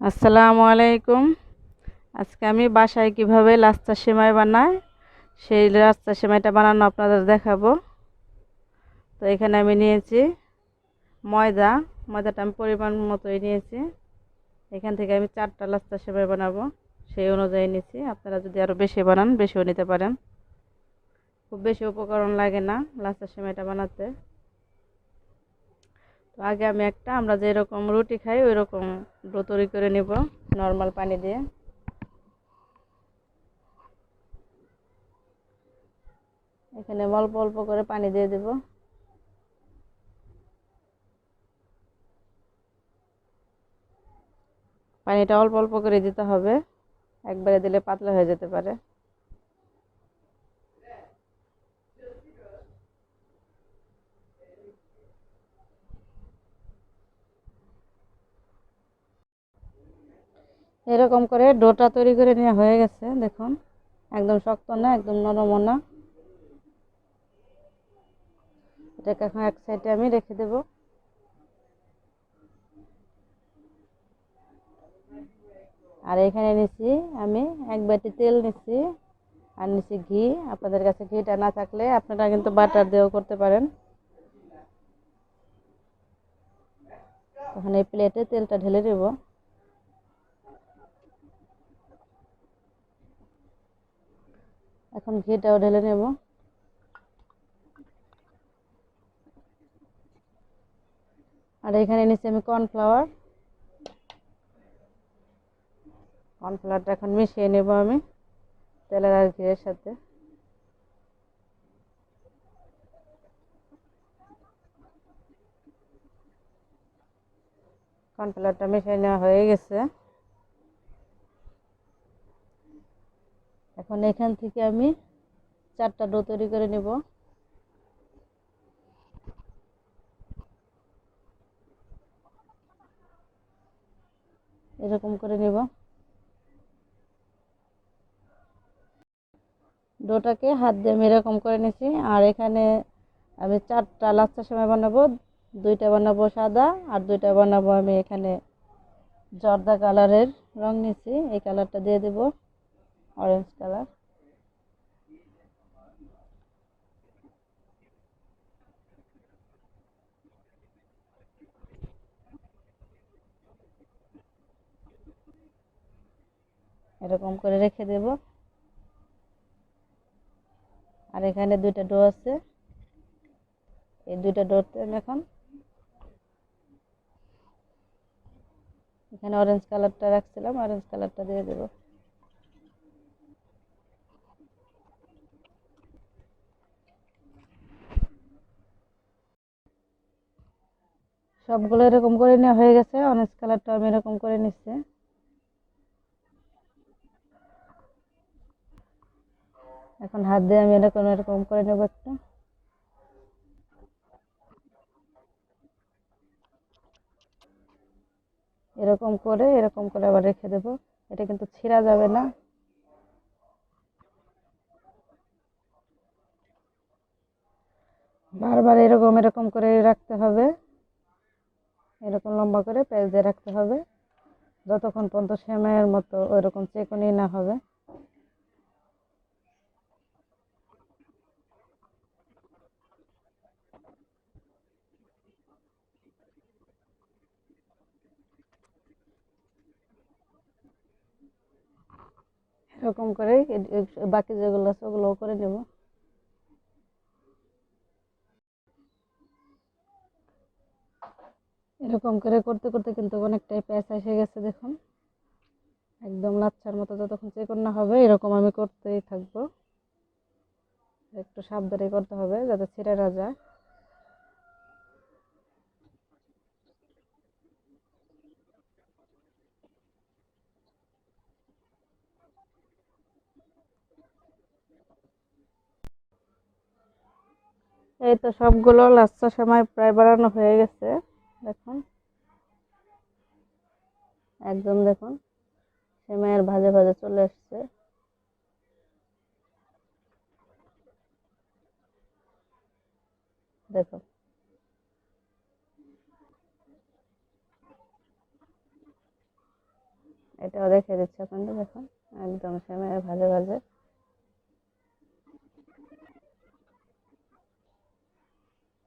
আসসালামু আলাইকুম। আজকে আমি বাসায় কীভাবে লাচ্চা সেমাই বানাই, সেই লাচ্চা সেমাইটা বানানো আপনাদের দেখাবো। তো এখানে আমি নিয়েছি ময়দা, ময়দাটা আমি পরিমাণ মতোই নিয়েছি। এখান থেকে আমি চারটা লাচ্চা সেমাই বানাবো, সেই অনুযায়ী নিয়েছি। আপনারা যদি আরও বেশি বানান, বেশিও নিতে পারেন। খুব বেশি উপকরণ লাগে না লাচ্চা সেমাইটা বানাতে। তো আগে আমি একটা, আমরা যেরকম রুটি খাই ওই রকম ডো তৈরি করে নিব, নর্মাল পানি দিয়ে। এখানে অল্প অল্প করে পানি দিয়ে দেব। পানিটা অল্প অল্প করে দিতে হবে, একবারে দিলে পাতলা হয়ে যেতে পারে। এরকম করে ডোটা তৈরি করে নেওয়া হয়ে গেছে, দেখুন। একদম শক্ত না, একদম নরমও না। এটাকে এখন এক সাইডে আমি রেখে দেব। আর এখানে নিচ্ছি আমি এক বাটি তেল নিচ্ছি আর নিচ্ছি ঘি। আপনাদের কাছে ঘিটা না থাকলে আপনারা কিন্তু বাটার দিয়েও করতে পারেন। ওখানে প্লেটে তেলটা ঢেলে দেব। এখন ঘিটাও ঢেলে নেব। আর এখানে নিচ্ছি আমি কর্নফ্লাওয়ার। কর্নফ্লাওয়ারটা এখন মিশিয়ে নেব আমি তেলের আর ঘিয়ের সাথে। কর্নফ্লাওয়ারটা মিশিয়ে নেওয়া হয়ে গেছে। এখন এখান থেকে আমি চারটা ডো তৈরি করে নেব। এরকম করে নেব। ডোটাকে হাত দিয়ে আমি এরকম করে নিছি আর এখানে আমি চারটা লাচ্চা সময় বানাবো, দুইটা বানাবো সাদা আর দুইটা বানাবো আমি এখানে জর্দা কালারের রং নিছি এই কালারটা দিয়ে দেব। অরেঞ্জ কালার এরকম করে রেখে দেব। আর এখানে দুইটা ডো আছে। এই দুইটা ডোতে আমি এখন এখানে অরেঞ্জ কালারটা রাখছিলাম অরেঞ্জ কালারটা দিয়ে দেব। সবগুলো এরকম করে নেওয়া হয়ে গেছে। অরেঞ্জ কালারটা আমি এরকম করে নিচ্ছি। এখন হাত দিয়ে আমি এরকম এরকম করে নেব একটু। এরকম করে এরকম করে আবার রেখে দেব। এটা কিন্তু ছিঁড়া যাবে না। বারবার এরকম এরকম করে রাখতে হবে। এরকম লম্বা করে পেঁয়াজ দিয়ে রাখতে হবে। যতক্ষণ পর্যন্ত সেমাইয়ের মতো ওইরকম চেকনি না হবে। এরকম করে বাকি যেগুলো আছে ওগুলোও করে নেব। এরকম করে করতে করতে কিন্তু অনেকটাই প্যাঁচ এসে গেছে দেখুন। একদম লাচ্ছার মতো যতক্ষণ চেকন না হবে, এরকম আমি করতেই থাকব। একটু সাবধানে করতে হবে যাতে ছিঁড়ে না যায়। এই তো সবগুলো লাচ্ছা সময় প্রায় বানানো হয়ে গেছে। দেখুন। একদম দেখুন, সেমাইয়ের ভাজে ভাজে চলে এসছে। দেখুন। এটাও রেখে দিচ্ছি আপনাদের, দেখুন। একদম সেমাই ভাজে ভাজে।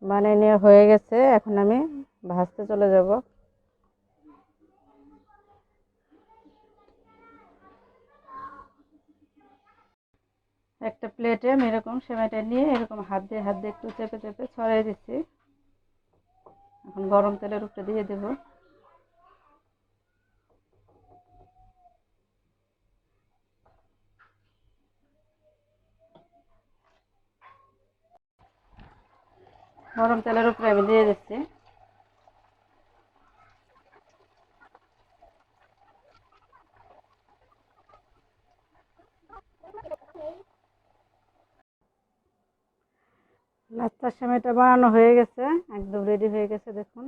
বানিয়ে নিয়ে হয়ে গেছে। এখন আমি ভাজতে চলে যাব। একটা প্লেটে আমি এরকম সেমাইটা নিয়ে এরকম হাত দিয়ে হাত দিয়ে একটু চেপে চেপে ছড়িয়ে দিচ্ছি। এখন গরম তেলের উপরে দিয়ে দেব। গরম তেলের উপরে আমি দিয়ে দিচ্ছি। নাস্তার সময়টা বানানো হয়ে গেছে, একদম রেডি হয়ে গেছে, দেখুন।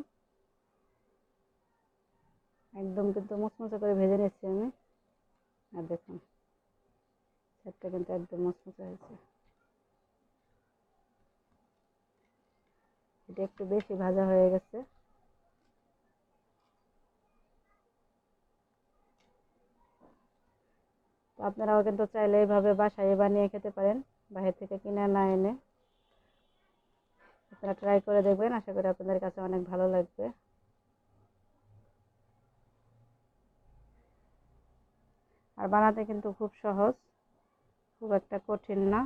একদম কিন্তু মুচমুচে করে ভেজে নিচ্ছি আমি। আর দেখুন, সেটটা কিন্তু একদম মুচমুচে হয়েছে। এটা একটু বেশি ভাজা হয়ে গেছে। আপনারাও কিন্তু চাইলে এইভাবে বাসায় বানিয়ে খেতে পারেন বাইরে থেকে কিনে না এনে। আপনারা ট্রাই করে দেখবেন। আশা করি আপনাদের কাছে অনেক ভালো লাগবে। আর বানাতে কিন্তু খুব সহজ, খুব একটা কঠিন না।